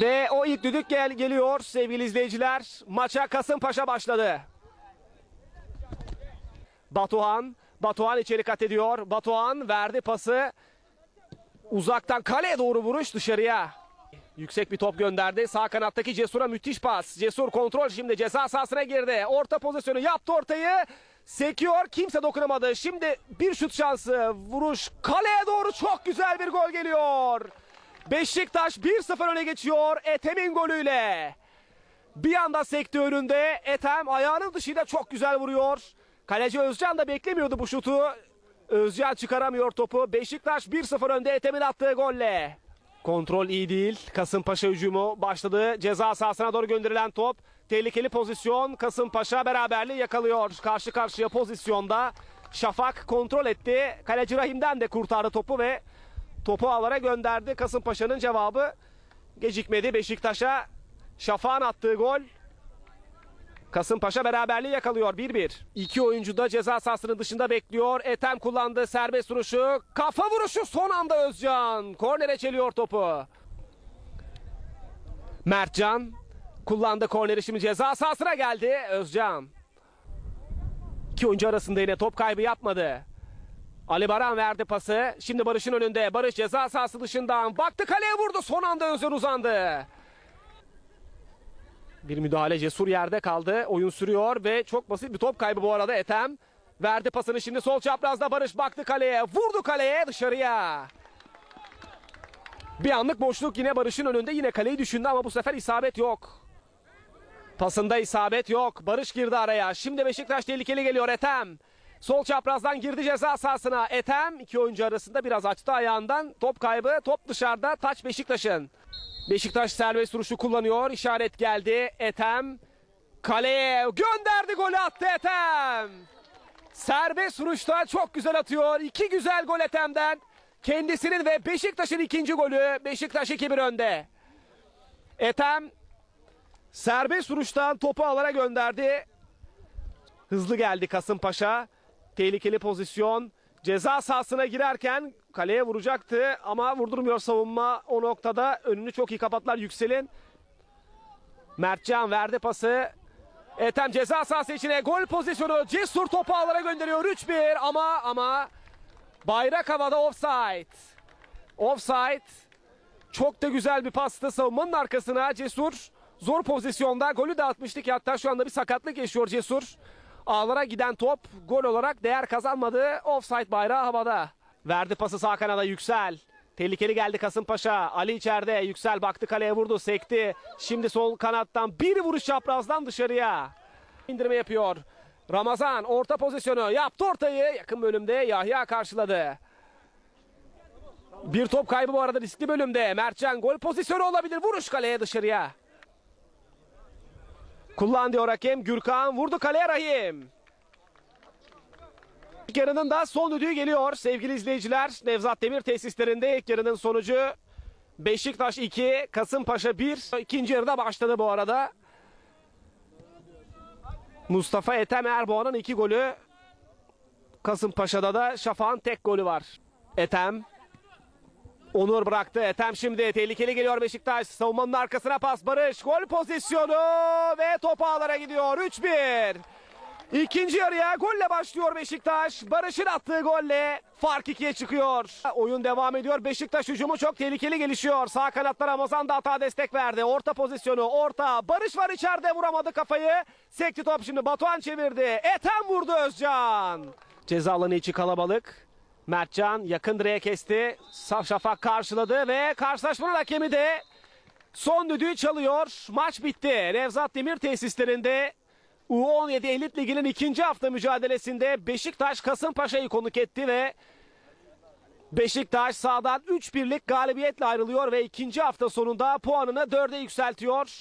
Ve o ilk düdük gel geliyor sevgili izleyiciler. Maça Kasımpaşa başladı. Batuhan, Batuhan içeri kat ediyor. Batuhan verdi pası. Uzaktan kaleye doğru vuruş dışarıya. Yüksek bir top gönderdi. Sağ kanattaki Cesur'a müthiş pas. Cesur kontrol şimdi ceza sahasına girdi. Orta pozisyonu yaptı ortayı. Sekiyor. Kimse dokunamadı. Şimdi bir şut şansı. Vuruş kaleye doğru çok güzel bir gol geliyor. Beşiktaş 1-0 öne geçiyor Ethem'in golüyle. Bir anda sekti önünde. Ethem ayağının dışıyla çok güzel vuruyor. Kaleci Özcan da beklemiyordu bu şutu. Özcan çıkaramıyor topu. Beşiktaş 1-0 önde Ethem'in attığı golle. Kontrol iyi değil. Kasımpaşa hücumu başladı. Ceza sahasına doğru gönderilen top. Tehlikeli pozisyon. Kasımpaşa beraberliği yakalıyor. Karşı karşıya pozisyonda. Şafak kontrol etti. Kaleci Rahim'den de kurtardı topu ve topu ağlara gönderdi. Kasımpaşa'nın cevabı gecikmedi. Beşiktaş'a Şafak'ın attığı gol. Kasımpaşa beraberliği yakalıyor 1-1. İki oyuncu da ceza sahasının dışında bekliyor. Ethem kullandı serbest vuruşu. Kafa vuruşu son anda Özcan. Kornere çeliyor topu. Mertcan kullandı korneri şimdi ceza sahasına geldi Özcan. İki oyuncu arasında yine top kaybı yapmadı. Ali Baran verdi pası. Şimdi Barış'ın önünde. Barış ceza sahası dışından. Baktı kaleye vurdu. Son anda Özcan uzandı. Bir müdahale cesur yerde kaldı. Oyun sürüyor ve çok basit bir top kaybı bu arada Ethem. Verdi pasını şimdi sol çaprazda Barış baktı kaleye. Vurdu kaleye dışarıya. Bir anlık boşluk yine Barış'ın önünde. Yine kaleyi düşündü ama bu sefer isabet yok. Pasında isabet yok. Barış girdi araya. Şimdi Beşiktaş tehlikeli geliyor Ethem. Sol çaprazdan girdi ceza sahasına. Ethem iki oyuncu arasında biraz açtı ayağından. Top kaybı. Top dışarıda. Taç Beşiktaş'ın. Beşiktaş serbest vuruşu kullanıyor. İşaret geldi. Ethem kaleye gönderdi golü attı Ethem. Serbest vuruşta çok güzel atıyor. İki güzel gol Ethem'den. Kendisinin ve Beşiktaş'ın ikinci golü. Beşiktaş 2-1 önde. Ethem serbest vuruştan topu alara gönderdi. Hızlı geldi Kasımpaşa. Tehlikeli pozisyon. Ceza sahasına girerken kaleye vuracaktı ama vurdurmuyor savunma. O noktada önünü çok iyi kapattılar Yüksel'in. Mertcan verdi pası. Ethem ceza sahası içine gol pozisyonu. Cesur topu ağlara gönderiyor 3-1 ama ama bayrak havada offside. Offside. Çok da güzel bir pastı savunmanın arkasına Cesur. Zor pozisyonda golü de atmıştık. Hatta şu anda bir sakatlık yaşıyor Cesur. Ağlara giden top gol olarak değer kazanmadı. Offside bayrağı havada. Verdi pası sağ kanada Yüksel. Tehlikeli geldi Kasımpaşa. Ali içeride. Yüksel baktı kaleye vurdu. Sekti. Şimdi sol kanattan bir vuruş çaprazdan dışarıya. İndirme yapıyor. Ramazan orta pozisyonu yaptı ortayı. Yakın bölümde Yahya karşıladı. Bir top kaybı bu arada riskli bölümde. Mertcan gol pozisyonu olabilir. Vuruş kaleye dışarıya. Kullan diyor hakem. Gürkan vurdu kaleye Rahim. İlk yarının da son düdüğü geliyor sevgili izleyiciler. Nevzat Demir tesislerinde ilk yarının sonucu Beşiktaş 2, Kasımpaşa 1. İkinci yarıda başladı bu arada. Mustafa Ethem Erboğan'ın iki golü. Kasımpaşa'da da Şafak'ın tek golü var. Ethem Onur bıraktı. Ethem şimdi tehlikeli geliyor Beşiktaş. Savunmanın arkasına pas Barış. Gol pozisyonu ve top ağlara gidiyor. 3-1. İkinci yarıya golle başlıyor Beşiktaş. Barış'ın attığı golle fark ikiye çıkıyor. Oyun devam ediyor. Beşiktaş hücumu çok tehlikeli gelişiyor. Sağ kanatta Ramazan da hata destek verdi. Orta pozisyonu orta. Barış var içeride vuramadı kafayı. Sekti top şimdi Batuhan çevirdi. Ethem vurdu Özcan. Ceza alanı içi kalabalık. Mertcan yakın direğe kesti. Saf Şafak karşıladı ve karşılaşmanın hakemi de son düdüğü çalıyor. Maç bitti. Nevzat Demir tesislerinde U17 Elit Ligi'nin ikinci hafta mücadelesinde Beşiktaş Kasımpaşa'yı konuk etti ve Beşiktaş sağdan 3 birlik galibiyetle ayrılıyor ve ikinci hafta sonunda puanını 4'e yükseltiyor.